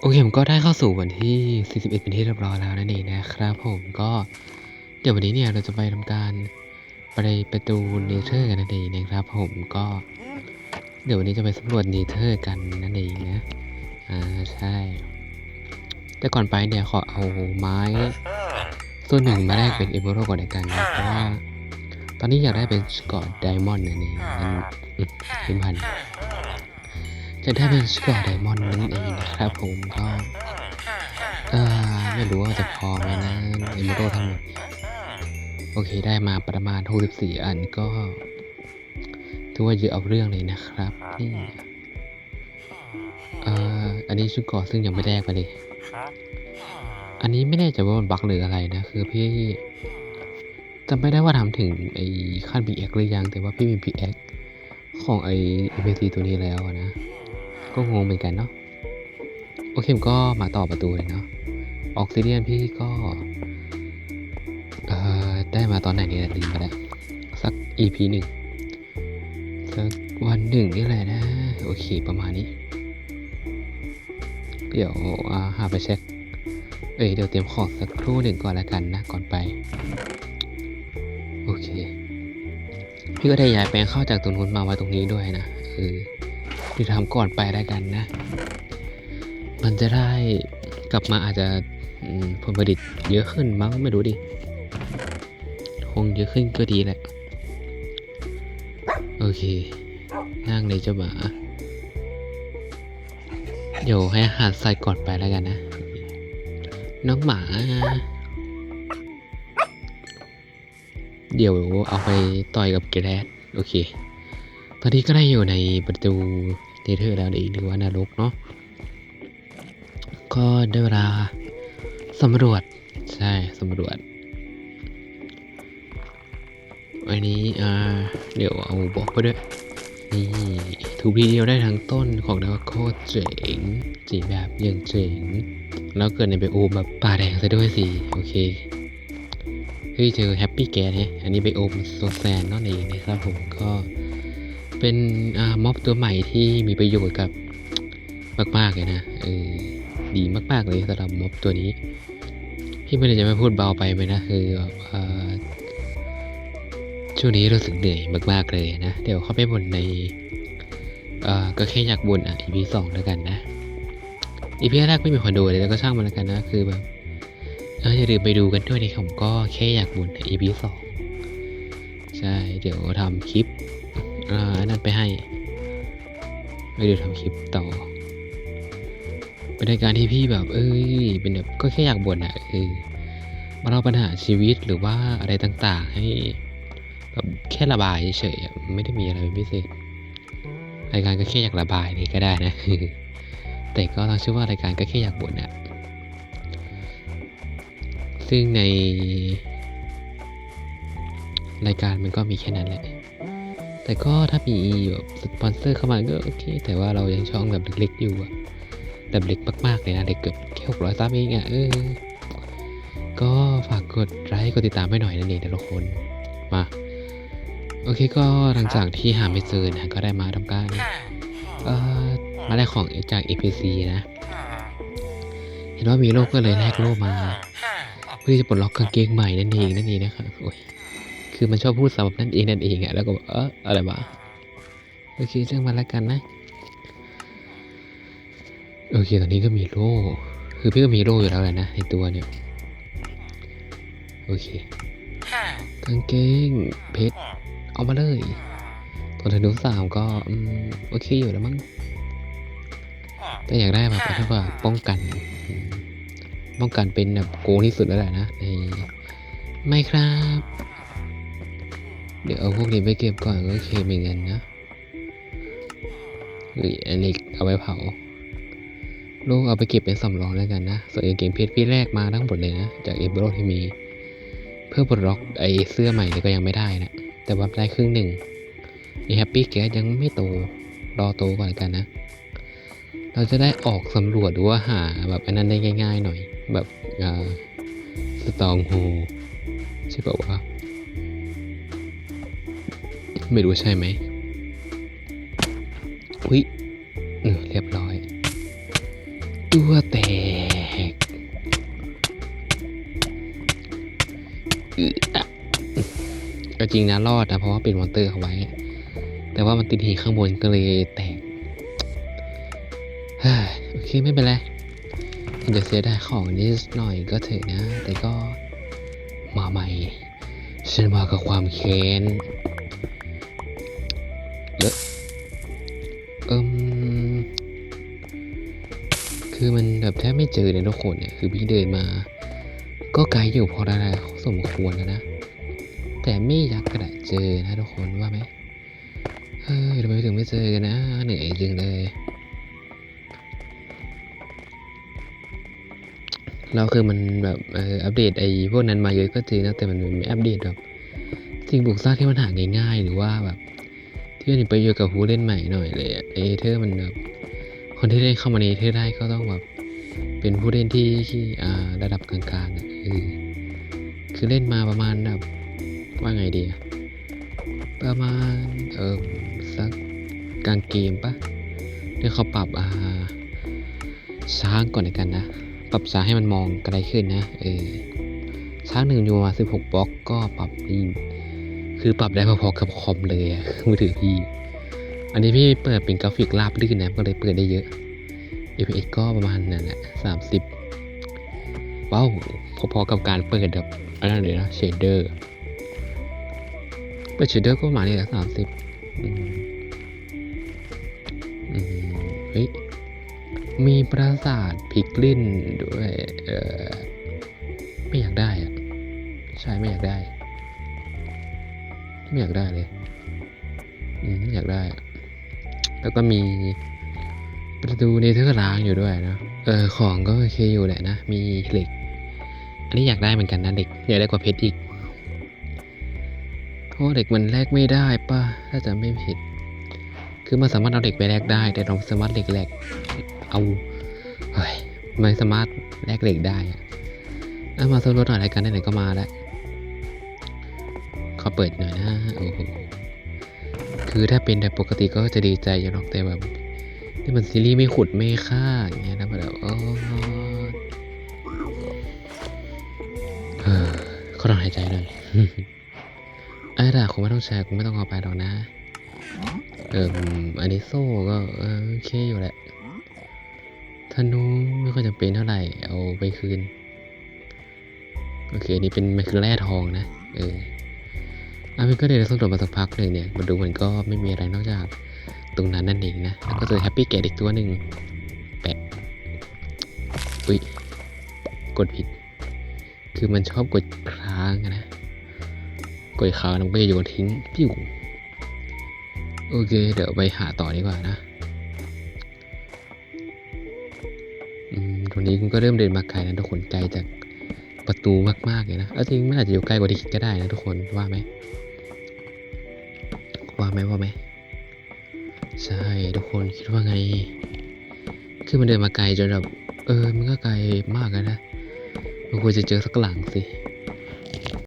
โอเคผมก็ได้เข้าสู่วันที่ 41 เป็นที่เรียบร้อยแล้วนั่นเองนะครับผมก็เดี๋ยววันนี้เนี่ยเราจะไปทำการไปประตูเนเธอร์กันนั่นเองนะครับ ผมก็ เดี๋ยววันนี้จะไปสำรวจเนเธอร์กันนั่นเองนะอ่าใช่ แต่ก่อนไปเนี่ยขอเอาไม้ส่วนหนึ่งมาแลกเป็นเอเมอรัลก่อนละกันนะเพราะว่าตอนนี้อยากได้เป็นสกอตไดมอนด์นั่นเองมันอืมพิมพ์พัน จะได้เป็นสกอตไดมอนด์นั่นเองนะครับผมก็ไม่รู้ว่าจะพอไหมนะเอมโรทั้งหมด โอเคได้มาประมาณ 64 อันก็ถือว่าเยอะเอาเรื่องเลยนะครับนี่เอ่ออันนี้ชุดกาะซึ่งยังไม่แลกไปเลย อันนี้ไม่แน่ใจว่ามันบั๊กหรืออะไรนะ คือพี่จำไม่ได้ว่าทำถึงไอ้ขั้น PX หรือยัง แต่ว่าพี่มี PX ของไอ้ MPC ตัวนี้แล้วนะ ก็งงเหมือนกันเนาะโอเคผมก็มาต่อประตูเลยเนาะออกซิเดียนพี่ก็เอ่อได้มาตอนไหนนี่ยลืมไปแล้วสัก EP หนึ่งสักวันหนึ่งนี่แหละนะ โอเคประมาณนี้ เดี๋ยวาหาไปเช็ค เอ้ยเดี๋ยวเตรียมของสักครู่หนึ่งก่อนละกันนะ ก่อนไป โอเค พี่ก็ได้ย้ายแปลงเข้าจากตรงนู้นมาไว้ตรงนี้ด้วยนะคือ ดี๋ยวทำก่อนไปแล้วกันนะ มันจะได้กลับมาอาจจะผลผลิตเยอะขึ้นมั้งไม่รู้ดิ คงเยอะขึ้นก็ดีแหละ โอเค นั่งเลยเจ้าหมาเดี๋ยวให้อาหารใส่ก่อนไปแล้วกันนะ น้องหมา เดี๋ยวเอาไปต่อยกับแกรดโอเค ตอนนี้ก็ได้อยู่ในประตู เนเธอร์แล้วเองหรือว่านรกเนาะก็ได้เวลาสำรวจใช่สำรวจอันนี้อ่าเดี๋ยวเอาบอกไปด้วยนี่ถูกทีเดียวได้ทั้งต้นของดาวโคตรเจ๋งเจ๋งแบบยังเจ๋งแล้วเกิดในไบโอมแบบป่าแดงซะด้วยสิโอเคเฮ้ยเจอแฮปปี้แกนเนี่ยอันนี้ไบโอมโซแซนนั่นเองนะครับผมก็ เป็นม็อบตัวใหม่ที่มีประโยชน์กับมาก ๆ เลยนะเออดีมาก ๆ เลยสำหรับม็อบตัวนี้ พี่ไม่ได้จะไม่พูดเบาไปไหมนะคืออช่วงนี้รู้สึกเหนื่อยมาก ๆ เลยนะ เดี๋ยวเข้าไปบนในก็แค่อยากบ่นอะ EP สองแล้วกันนะ EP แรกไม่มีคนดูเลยแล้วก็ช่างมันแล้วกันนะคือแบบเอออย่าลืมไปดูกันด้วยนะครับผมก็แค่อยากบ่น EP สองใช่ เดี๋ยวทำคลิป อ่านั่นไปให้ไปดูทำคลิปต่อ เป็นรายการที่พี่แบบ เอ้ย เป็นแบบก็แค่อยากบ่นอะเออมาเล่าปัญหาชีวิตหรือว่าอะไรต่างๆ ให้แบบแค่ระบายเฉยๆไม่ได้มีอะไรเป็นพิเศษรายการก็แค่อยากระบายนี่ก็ได้นะแต่ก็เราชื่อว่ารายการก็แค่อยากบ่นอะซึ่งใน รายการมันก็มีแค่นั้นแหละ แต่ก็ถ้ามีแบบสปอนเซอร์เข้ามาก็โอเค แต่ว่าเรายังช่องแบบเล็กๆอยู่อะแบบเล็กมากๆเลยนะเล็กเกือบแค่หกร้อยซับเองอะเออ ก็ฝากกดไลค์กดติดตามให้หน่อยนั่นเองนะทุกคนมาโอเคก็หลังจากที่หาไม่เจอนะก็ได้มาทำการเอ่อมาได้ของจาก APC นะ เห็นว่ามีโลกก็เลยแลกโลกมา เพื่อที่จะปลดล็อกกางเกงใหม่นั่นเองนั่นเองนะครับโอ้ย คือมันชอบพูดสำหรับนั่นเองนั่นเองอะแล้วก็เอออะไรวะโอเคเรื่องมาแล้วกันนะ โอเคตอนนี้ก็มีโล่คือพี่ก็มีโล่อยู่แล้วแหละนะในตัวเนี่ย โอเคกางเกงเพชรเอามาเลยตัวธนูสามก็โอเคอยู่แล้วมั้งแต่อยากได้แบบถ้าว่าป้องกันป้องกันเป็นแบบโกงที่สุดแล้วแหละนะในไม่ครับ เดี๋ยวเอาพวกนี้ไปเก็บก่อนก็โอเคเหมือนกันนะหรืออันนี้เอาไว้เผา ลูกเอาไปเก็บเป็นสำรองแล้วกันนะ ส่วนเกงเพชรพี่แรกมาทั้งหมดเลยนะ จากเอเบโรที่มี เพื่อปลดล็อกไอเสื้อใหม่เนี่ยก็ยังไม่ได้นะ แต่ว่าได้ครึ่งหนึ่งไอแฮปปี้แก๊สยังไม่โต รอโตก่อนกันนะ เราจะได้ออกสำรวจหรือว่าหาแบบอันนั้นได้ง่าย ๆ หน่อย แบบอ่าสตองโฮใช่ป่าวะ ไม่รู้ใช่ไหมอุ้ยเรียบร้อย ตัวแตกก็จริงนะรอดนะเพราะว่าปิดมอนเตอร์เอาไว้ แต่ว่ามันติดหีข้างบนก็เลยแตกโอเคไม่เป็นไรถึงจะเสียดายของนิดหน่อยก็เถอะนะ แต่ก็มาใหม่ ฉันมากับความแค้น เยอะเอิมคือมันแบบแทบไม่เจอเลยทุกคนเนี่ย คือพี่เดินมา ก็ไกลอยู่พอได้สมควรแล้วนะ แต่ไม่อยากกระดาเจอนะทุกคนว่าไหมเฮ้ยทำไมถึงไม่เจอกันนะ เหนื่อยจริงเลยแล้วคือมันแบบอออัปเดตไอ้พวกนั้นมาเยอะก็จริงนะ แต่มันไม่อัปเดตแบบสิ่งปลูกสร้างที่มันหาง่ายๆ หรือว่าแบบ ที่มันมีประโยชน์กับผู้เล่นใหม่หน่อยเลยอะเอเธอร์มันแบบคนที่เล่นเข้ามาในเธอร์ได้ก็ต้องแบบเป็นผู้เล่นที่ที่อ่าระดับกลางๆอะเออคือเล่นมาประมาณแบบว่าไงดีอะประมาณเออสักกลางเกมปะที่เขาปรับอ่าช้างก่อนในกันนะ ปรับช้างให้มันมองไกลขึ้นนะเออช้างหนึ่งอยู่มาสิบหกบล็อกก็ปรับนี่ คือปรับได้พอๆกับคอมเลยมือถือพี่ อันนี้พี่เปิดเป็นกราฟิกราบลื่นนะก็เลยเปิดได้เยอะ FPS ก็ประมาณนั่นแหละสามสิบว้าวพอๆกับการเปิดแบบอันนั้นเลยนะเชดเดอร์เปิดเชดเดอร์ก็ประมาณนี้แหละสามสิบอืมเฮ้ยมีปราสาทพิกลินด้วย เออไม่อยากได้อะใช่ไม่อยากได้ ไม่อยากได้เลยอืมไม่อยากได้ แล้วก็มีประตูเนเธอร์ล้างอยู่ด้วยนะเออของก็โอเคอยู่แหละนะ มีเหล็ก อันนี้อยากได้เหมือนกันนะเหล็กอยากได้กว่าเพชรอีกเพราะเหล็กมันแลกไม่ได้ป่ะถ้าจะไม่ผิด คือมันสามารถเอาเหล็กไปแลกได้ แต่เราสามารถเหล็กแลกเอาเฮ้ยไม่สามารถแลกเหล็กได้อะเอามาสำรวจหน่อยรายการไหนๆก็มาแล้ว ขอเปิดหน่อยนะโอ้โหคือถ้าเป็นแบบปกติก็จะดีใจอยู่หรอกแต่แบบนี่มันซีรีส์ไม่ขุดไม่ฆ่าอย่างเงี้ยนะแบบโอ้เออขอลองหายใจหน่อยไอ้ด่าคงไม่ต้องแชร์คงไม่ต้องเอาไปหรอกนะ เอออันนี้โซ่ก็โอเคอยู่แหละธนูไม่ค่อยจำเป็นเท่าไหร่เอาไปคืน โอเค นี่เป็นมันคือแร่ทองนะ เออ อะมันก็เดินสำรวจมาสักพักหนึ่งเนี่ยมาดูมันก็ไม่มีอะไรนอกจากตรงนั้นนั่นเองนะ แล้วก็เจอแฮปปี้แกอีกตัวหนึ่งแปะ อุ้ย กดผิด คือมันชอบกดค้างนะ กดค้างแล้วมันก็จะโยนทิ้งปิ้วโอเค เดี๋ยวไปหาต่อดีกว่านะอืมตรงนี้คุณก็เริ่มเดินมาไกลนะทุกคนไกลจากประตูมากๆเลยนะ แล้วจริงมันอาจจะอยู่ใกล้กว่าที่คิดก็ได้นะทุกคนว่าไหม ว่าไหมว่าไหมใช่ทุกคนคิดว่าไง คือมันเดินมาไกลจนแบบเออมันก็ไกลมากแล้วนะมันควรจะเจอสักหลังสิ